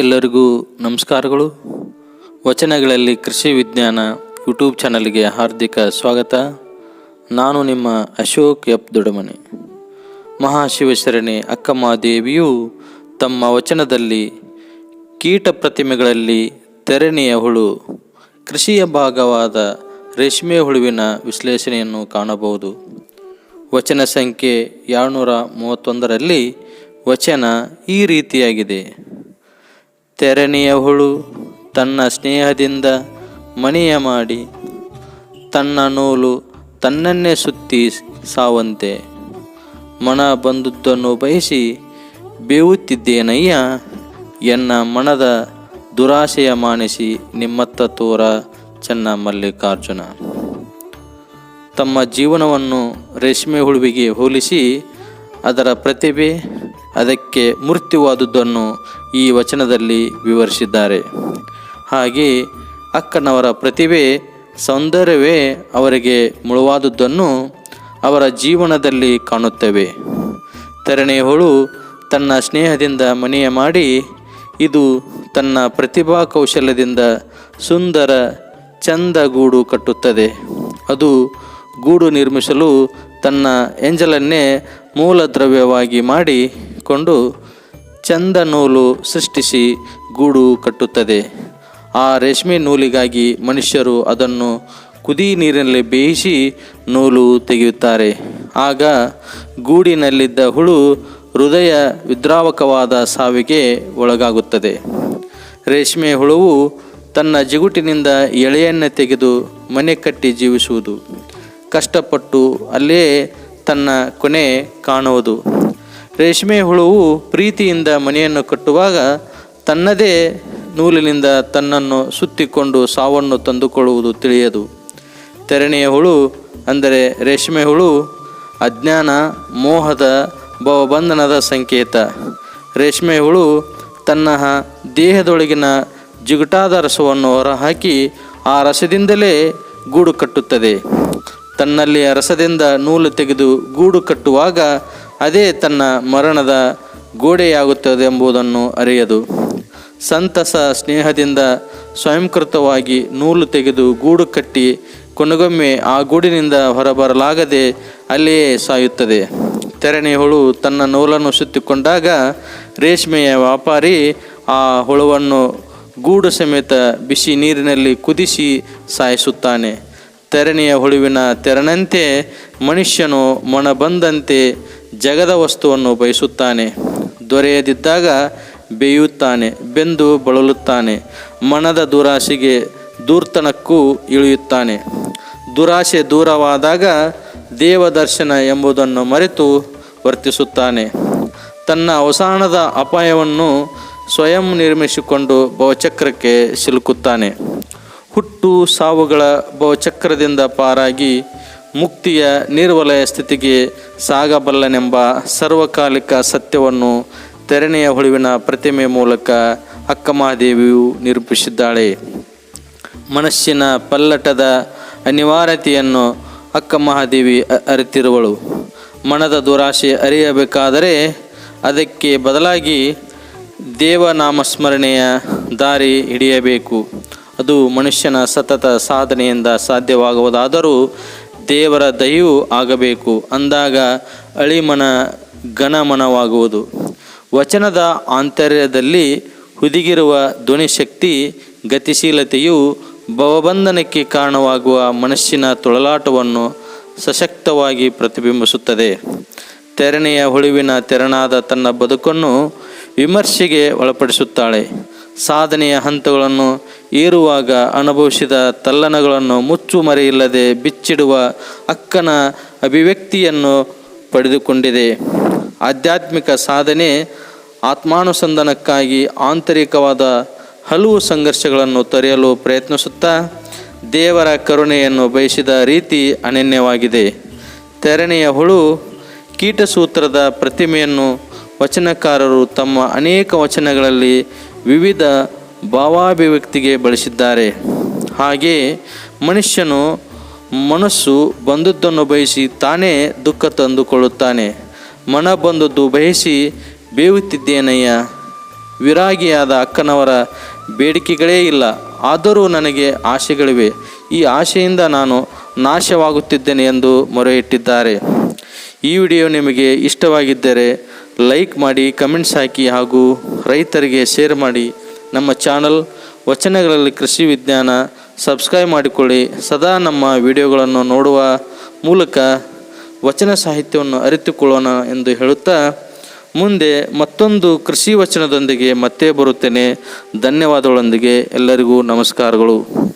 ಎಲ್ಲರಿಗೂ ನಮಸ್ಕಾರಗಳು. ವಚನಗಳಲ್ಲಿ ಕೃಷಿ ವಿಜ್ಞಾನ ಯೂಟ್ಯೂಬ್ ಚಾನಲ್ಗೆ ಹಾರ್ದಿಕ ಸ್ವಾಗತ. ನಾನು ನಿಮ್ಮ ಅಶೋಕ್ ಎಪ್ ದೊಡಮನೆ ಮಹಾಶಿವಶರಣೆ ಅಕ್ಕಮಹಾದೇವಿಯು ತಮ್ಮ ವಚನದಲ್ಲಿ ಕೀಟ ಪ್ರತಿಮೆಗಳಲ್ಲಿ ತೆರನೆಯ ಹುಳು, ಕೃಷಿಯ ಭಾಗವಾದ ರೇಷ್ಮೆ ಹುಳುವಿನ ವಿಶ್ಲೇಷಣೆಯನ್ನು ಕಾಣಬಹುದು. ವಚನ ಸಂಖ್ಯೆ ಏಳ್ನೂರ ಮೂವತ್ತೊಂದರಲ್ಲಿ ವಚನ ಈ ರೀತಿಯಾಗಿದೆ. ತೆರಣಿಯ ಹುಳು ತನ್ನ ಸ್ನೇಹದಿಂದ ಮಣಿಯ ಮಾಡಿ ತನ್ನ ನೂಲು ತನ್ನನ್ನೇ ಸುತ್ತಿ ಸಾವಂತೆ. ಮನ ಬಂದುದನ್ನು ಬಯಸಿ ಬೇವುತ್ತಿದ್ದೇನಯ್ಯ? ಎನ್ನ ಮನದ ದುರಾಶೆಯ ಮಾನಿಸಿ ನಿಮ್ಮತ್ತ ತೋರ ಚೆನ್ನ ಮಲ್ಲಿಕಾರ್ಜುನ. ತಮ್ಮ ಜೀವನವನ್ನು ರೇಷ್ಮೆ ಹುಳುವಿಗೆ ಹೋಲಿಸಿ ಅದರ ಪ್ರತಿಭೆ, ಅದಕ್ಕೆ ಮೃತ್ಯುವಾದುದನ್ನು ಈ ವಚನದಲ್ಲಿ ವಿವರಿಸಿದ್ದಾರೆ. ಹಾಗೆ ಅಕ್ಕನವರ ಪ್ರತಿಭೆ ಸೌಂದರ್ಯವೇ ಅವರಿಗೆ ಮುಳುವಾದುದನ್ನು ಅವರ ಜೀವನದಲ್ಲಿ ಕಾಣುತ್ತೇವೆ. ತೆರಣೆಹುಳು ತನ್ನ ಸ್ನೇಹದಿಂದ ಮನೆಯ ಮಾಡಿ, ಇದು ತನ್ನ ಪ್ರತಿಭಾ ಕೌಶಲ್ಯದಿಂದ ಸುಂದರ ಚಂದ ಗೂಡು ಕಟ್ಟುತ್ತದೆ. ಅದು ಗೂಡು ನಿರ್ಮಿಸಲು ತನ್ನ ಎಂಜಲನ್ನೇ ಮೂಲ ದ್ರವ್ಯವಾಗಿ ಮಾಡಿಕೊಂಡು ಚಂದ ನೂಲು ಸೃಷ್ಟಿಸಿ ಗೂಡು ಕಟ್ಟುತ್ತದೆ. ಆ ರೇಷ್ಮೆ ನೂಲಿಗಾಗಿ ಮನುಷ್ಯರು ಅದನ್ನು ಕುದಿ ನೀರಿನಲ್ಲಿ ಬೇಯಿಸಿ ನೂಲು ತೆಗೆಯುತ್ತಾರೆ. ಆಗ ಗೂಡಿನಲ್ಲಿದ್ದ ಹುಳು ಹೃದಯ ವಿದ್ರಾವಕವಾದ ಸಾವಿಗೆ ಒಳಗಾಗುತ್ತದೆ. ರೇಷ್ಮೆ ಹುಳುವು ತನ್ನ ಜಿಗುಟಿನಿಂದ ಎಳೆಯನ್ನು ತೆಗೆದು ಮನೆ ಕಟ್ಟಿ ಜೀವಿಸುವುದು. ಕಷ್ಟಪಟ್ಟು ಅಲ್ಲೇ ತನ್ನ ಕೊನೆ ಕಾಣುವುದು. ರೇಷ್ಮೆ ಹುಳುವು ಪ್ರೀತಿಯಿಂದ ಮನೆಯನ್ನು ಕಟ್ಟುವಾಗ ತನ್ನದೇ ನೂಲಿನಿಂದ ತನ್ನನ್ನು ಸುತ್ತಿಕೊಂಡು ಸಾವನ್ನು ತಂದುಕೊಳ್ಳುವುದು ತಿಳಿಯದು. ತೆರಣೆಯ ಹುಳು ಅಂದರೆ ರೇಷ್ಮೆ ಹುಳು ಅಜ್ಞಾನ, ಮೋಹದ, ಭವಬಂಧನದ ಸಂಕೇತ. ರೇಷ್ಮೆ ಹುಳು ತನ್ನ ದೇಹದೊಳಗಿನ ಜಿಗುಟಾದ ರಸವನ್ನು ಹೊರಹಾಕಿ ಆ ರಸದಿಂದಲೇ ಗೂಡು ಕಟ್ಟುತ್ತದೆ. ತನ್ನಲ್ಲಿ ರಸದಿಂದ ನೂಲು ತೆಗೆದು ಗೂಡು ಕಟ್ಟುವಾಗ ಅದೇ ತನ್ನ ಮರಣದ ಗೋಡೆಯಾಗುತ್ತದೆ ಎಂಬುದನ್ನು ಅರಿಯದು. ಸಂತಸ ಸ್ನೇಹದಿಂದ ಸ್ವಯಂಕೃತವಾಗಿ ನೂಲು ತೆಗೆದು ಗೂಡು ಕಟ್ಟಿ ಕೊನೆಗೊಮ್ಮೆ ಆ ಗೂಡಿನಿಂದ ಹೊರಬರಲಾಗದೆ ಅಲ್ಲಿಯೇ ಸಾಯುತ್ತದೆ. ತೆರಣಿ ಹುಳು ತನ್ನ ನೂಲನ್ನು ಸುತ್ತಿಕೊಂಡಾಗ ರೇಷ್ಮೆಯ ವ್ಯಾಪಾರಿ ಆ ಹುಳುವನ್ನು ಗೂಡು ಸಮೇತ ಬಿಸಿ ನೀರಿನಲ್ಲಿ ಕುದಿಸಿ ಸಾಯಿಸುತ್ತಾನೆ. ತೆರಣಿಯ ಹುಳುವಿನ ತೆರನಂತೆ ಮನುಷ್ಯನು ಮೊಣ ಬಂದಂತೆ ಜಗದ ವಸ್ತುವನ್ನು ಬಯಸುತ್ತಾನೆ. ದೊರೆಯದಿದ್ದಾಗ ಬೇಯುತ್ತಾನೆ, ಬೆಂದು ಬಳಲುತ್ತಾನೆ, ಮನದ ದುರಾಸೆಗೆ ದೂರ್ತನಕ್ಕೂ ಇಳಿಯುತ್ತಾನೆ. ದುರಾಶೆ ದೂರವಾದಾಗ ದೇವದರ್ಶನ ಎಂಬುದನ್ನು ಮರೆತು ವರ್ತಿಸುತ್ತಾನೆ. ತನ್ನ ಅವಸಾನದ ಅಪಾಯವನ್ನು ಸ್ವಯಂ ನಿರ್ಮಿಸಿಕೊಂಡು ಭವಚಕ್ರಕ್ಕೆ ಸಿಲುಕುತ್ತಾನೆ. ಹುಟ್ಟು ಸಾವುಗಳ ಭವಚಕ್ರದಿಂದ ಪಾರಾಗಿ ಮುಕ್ತಿಯ ನಿರ್ವಲಯ ಸ್ಥಿತಿಗೆ ಸಾಗಬಲ್ಲನೆಂಬ ಸರ್ವಕಾಲಿಕ ಸತ್ಯವನ್ನು ತೆರನೆಯ ಹುಳುವಿನ ಪ್ರತಿಮೆ ಮೂಲಕ ಅಕ್ಕಮಹಾದೇವಿಯು ನಿರೂಪಿಸಿದ್ದಾಳೆ. ಮನಸ್ಸಿನ ಪಲ್ಲಟದ ಅನಿವಾರ್ಯತೆಯನ್ನು ಅಕ್ಕಮಹಾದೇವಿ ಅರಿತಿರುವಳು. ಮನದ ದುರಾಶೆ ಅರಿಯಬೇಕಾದರೆ ಅದಕ್ಕೆ ಬದಲಾಗಿ ದೇವನಾಮಸ್ಮರಣೆಯ ದಾರಿ ಹಿಡಿಯಬೇಕು. ಅದು ಮನುಷ್ಯನ ಸತತ ಸಾಧನೆಯಿಂದ ಸಾಧ್ಯವಾಗುವುದಾದರೂ ದೇವರ ದಯವು ಆಗಬೇಕು. ಅಂದಾಗ ಅಳಿಮನ ಘನಮನವಾಗುವುದು. ವಚನದ ಆಂತರ್ಯದಲ್ಲಿ ಹುದುಗಿರುವ ಧ್ವನಿಶಕ್ತಿ ಗತಿಶೀಲತೆಯು ಭವಬಂಧನಕ್ಕೆ ಕಾರಣವಾಗುವ ಮನಸ್ಸಿನ ತೊಳಲಾಟವನ್ನು ಸಶಕ್ತವಾಗಿ ಪ್ರತಿಬಿಂಬಿಸುತ್ತದೆ. ತೆರನೆಯ ಹುಳುವಿನ ತೆರನಾದ ತನ್ನ ಬದುಕನ್ನು ವಿಮರ್ಶೆಗೆ ಒಳಪಡಿಸುತ್ತಾಳೆ. ಸಾಧನೆಯ ಹಂತಗಳನ್ನು ಏರುವಾಗ ಅನುಭವಿಸಿದ ತಲ್ಲಣಗಳನ್ನು ಮುಚ್ಚು ಮರೆಯಿಲ್ಲದೆ ಬಿಚ್ಚಿಡುವ ಅಕ್ಕನ ಅಭಿವ್ಯಕ್ತಿಯನ್ನು ಪಡೆದುಕೊಂಡಿದೆ. ಆಧ್ಯಾತ್ಮಿಕ ಸಾಧನೆ ಆತ್ಮಾನುಸಂಧಾನಕ್ಕಾಗಿ ಆಂತರಿಕವಾದ ಹಲವು ಸಂಘರ್ಷಗಳನ್ನು ತೊರೆಯಲು ಪ್ರಯತ್ನಿಸುತ್ತಾ ದೇವರ ಕರುಣೆಯನ್ನು ಬಯಸಿದ ರೀತಿ ಅನನ್ಯವಾಗಿದೆ. ತೆರಣೆಯ ಹುಳು ಕೀಟಸೂತ್ರದ ಪ್ರತಿಮೆಯನ್ನು ವಚನಕಾರರು ತಮ್ಮ ಅನೇಕ ವಚನಗಳಲ್ಲಿ ವಿವಿಧ ಭಾವಾಭಿವ್ಯಕ್ತಿಗೆ ಬಳಸಿದ್ದಾರೆ. ಹಾಗೆ ಮನುಷ್ಯನು ಮನಸ್ಸು ಬಂದದ್ದನ್ನು ಬಯಸಿ ತಾನೇ ದುಃಖ ತಂದುಕೊಳ್ಳುತ್ತಾನೆ. ಮನ ಬಂದದ್ದು ಬಯಸಿ ಬೇವುತ್ತಿದ್ದೇನಯ್ಯ ವಿರಾಗಿಯಾದ ಅಕ್ಕನವರ ಬೇಡಿಕೆಗಳೇ ಇಲ್ಲ. ಆದರೂ ನನಗೆ ಆಶೆಗಳಿವೆ ಈ ಆಶೆಯಿಂದ ನಾನು ನಾಶವಾಗುತ್ತಿದ್ದೇನೆ ಎಂದು ಮೊರೆಯಿಟ್ಟಿದ್ದಾರೆ. ಈ ವಿಡಿಯೋ ನಿಮಗೆ ಇಷ್ಟವಾಗಿದ್ದರೆ ಲೈಕ್ ಮಾಡಿ ಕಮೆಂಟ್ಸ್ ಹಾಕಿ ಹಾಗೂ ರೈತರಿಗೆ ಶೇರ್ ಮಾಡಿ ನಮ್ಮ ಚಾನಲ್ ವಚನಗಳಲ್ಲಿ ಕೃಷಿ ವಿಜ್ಞಾನ ಸಬ್ಸ್ಕ್ರೈಬ್ ಮಾಡಿಕೊಳ್ಳಿ. ಸದಾ ನಮ್ಮ ವಿಡಿಯೋಗಳನ್ನು ನೋಡುವ ಮೂಲಕ ವಚನ ಸಾಹಿತ್ಯವನ್ನು ಅರಿತುಕೊಳ್ಳೋಣ ಎಂದು ಹೇಳುತ್ತಾ ಮುಂದೆ ಮತ್ತೊಂದು ಕೃಷಿ ವಚನದೊಂದಿಗೆ ಮತ್ತೆ ಬರುತ್ತೇನೆ. ಧನ್ಯವಾದಗಳೊಂದಿಗೆ ಎಲ್ಲರಿಗೂ ನಮಸ್ಕಾರಗಳು.